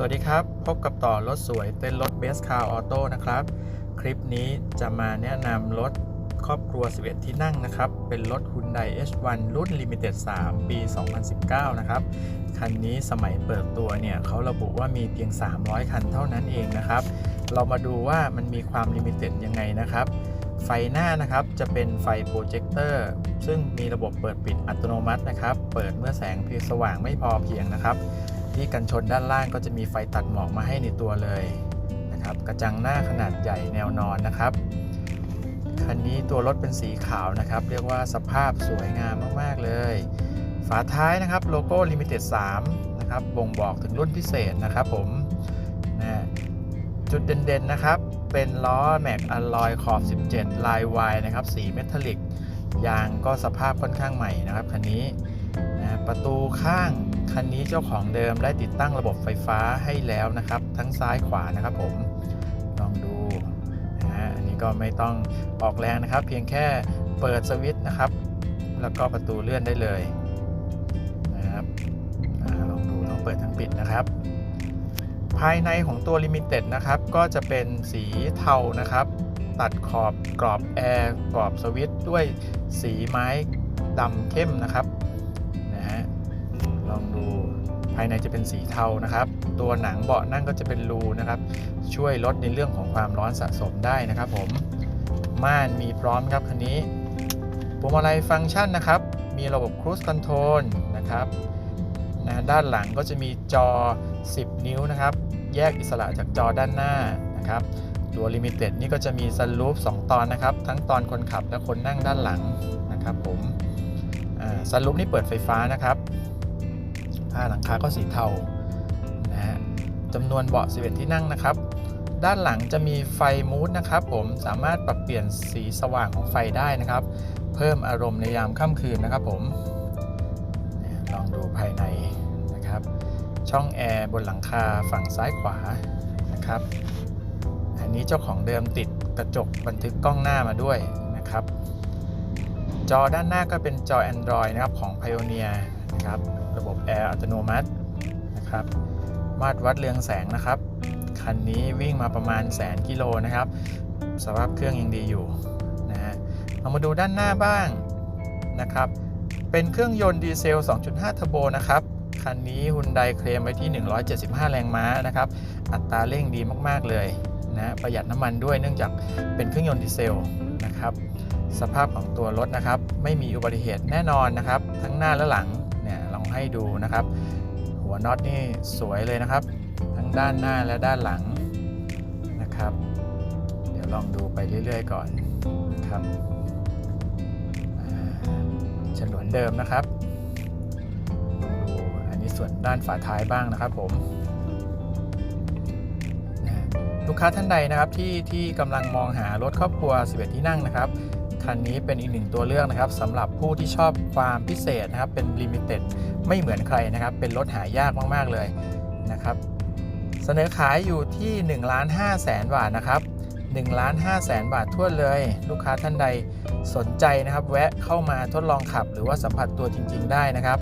สวัสดีครับ พบกับต่อรถสวยเต้นรถเบสคาร์ออโต้นะครับ คลิปนี้จะมาแนะนำรถครอบครัว 11 ที่นั่งนะครับ เป็นรถ Hyundai H1 รุ่น Limited 3 ปี 2019 นะครับ คันนี้สมัยเปิดตัวเนี่ยเขาระบุว่ามีเพียง 300 คันเท่านั้นเองนะครับ เรามาดูว่ามันมีความลิมิเต็ดยังไงนะครับ ไฟหน้านะครับจะเป็นไฟโปรเจคเตอร์ซึ่งมีระบบเปิดปิดอัตโนมัตินะครับ เปิดเมื่อแสงเพียงสว่างไม่พอเพียงนะครับ ที่กันชนด้านล่างก็จะมีไฟตัดหมอกมาให้ในตัวเลยนะครับ กระจังหน้าขนาดใหญ่แนวนอนนะครับ คันนี้ตัวรถเป็นสีขาวนะครับ เรียกว่าสภาพสวยงามมาก ๆ เลย ฝาท้ายนะครับโลโก้ Limited 3 นะครับ บ่งบอกถึงรุ่นพิเศษนะครับผมนะจุดเด่นๆนะครับ เป็นล้อแม็กอลลอยขอบ 17 ลายวายนะครับ สีเมทัลลิก ยางก็สภาพค่อนข้างใหม่นะครับคันนี้นะประตูข้าง คันนี้เจ้าของเดิมได้ติดตั้งระบบไฟฟ้าให้แล้วนะครับ ทั้งซ้ายขวานะครับผมลองดูนะฮะอันนี้ก็ไม่ต้องออกแรงนะครับ เพียงแค่เปิดสวิตช์นะครับ แล้วก็ประตูเลื่อนได้เลยนะครับอลองดูต้องเปิดทั้งปิดนะครับ ภายในของตัว Limited นะครับ ก็จะเป็นสีเทานะครับ ตัดขอบกรอบแอร์กรอบสวิตช์ด้วยสีไม้ดำเข้มนะครับ ภายในจะเป็นสีเทานะครับ ตัวหนังเบาะนั่งก็จะเป็นรูนะครับ ช่วยลดในเรื่องของความร้อนสะสมได้นะครับผมม่านมีพร้อมครับคันนี้พวงมาลัยฟังก์ชันนะครับ มีระบบ Cruise Control นะครับนะด้านหลังก็จะมีจอ 10 นิ้วนะครับ แยกอิสระจากจอด้านหน้านะครับ ตัว Limited นี่ก็จะมีซันรูฟ2ตอนนะครับ ทั้งตอนคนขับและคนนั่งด้านหลังนะครับผมซันรูฟนี่เปิดไฟฟ้านะครับ หลังคาก็สีเทานะฮะจำนวนเบาะ 11 ที่นั่งนะครับ ด้านหลังจะมีไฟมูดนะครับ ผมสามารถปรับเปลี่ยนสีสว่างของไฟได้นะครับ เพิ่มอารมณ์ในยามค่ำคืนนะครับผมลองดูภายในนะครับ ช่องแอร์บนหลังคาฝั่งซ้ายขวานะครับ อันนี้เจ้าของเดิมติดกระจกบันทึกกล้องหน้ามาด้วยนะครับ จอด้านหน้าก็เป็นจอ Android นะครับของ Pioneer นะครับ ระบบแอร์อัตโนมัตินะครับ มาตรวัดเรืองแสงนะครับ คันนี้วิ่งมาประมาณแสนกิโลนะครับ สภาพเครื่องยังดีอยู่นะฮะเรามาดูด้านหน้าบ้างนะครับ เป็นเครื่องยนต์ดีเซล 2.5 เทอร์โบนะครับ คันนี้ฮุนไดเคลมไว้ที่ 175 แรงม้านะครับ อัตราเร่งดีมากๆเลยนะประหยัดน้ำมันด้วยเนื่องจากเป็นเครื่องยนต์ดีเซลนะครับสภาพของตัวรถนะครับ ไม่มีอุบัติเหตุแน่นอนนะครับ ทั้งหน้าและหลังเนี่ยลอง ให้ดูนะครับ หัวน็อตนี่สวยเลยนะครับ ทั้งด้านหน้าและด้านหลังนะครับ เดี๋ยวลองดูไปเรื่อย ๆ ก่อนครับฉนวนเดิมนะครับดูอันนี้ส่วนด้านฝาท้ายบ้างนะครับผมลูกค้าท่านใดนะครับที่ที่กำลังมองหารถครอบครัว 11 ที่นั่งนะครับ คันนี้เป็นอีกหนึ่งตัวเลือกนะครับสำหรับผู้ที่ชอบความพิเศษนะครับ เป็นลิมิเต็ดไม่เหมือนใครนะครับ เป็นรถหายากมาก ๆ เลยนะครับ เสนอขายอยู่ที่1ล้าน5แสนบาทนะครับ1ล้าน5แสนบาททั่วเลย ลูกค้าท่านใดสนใจนะครับ แวะเข้ามาทดลองขับ หรือว่าสัมผัสตัวจริง ๆ ได้นะครับ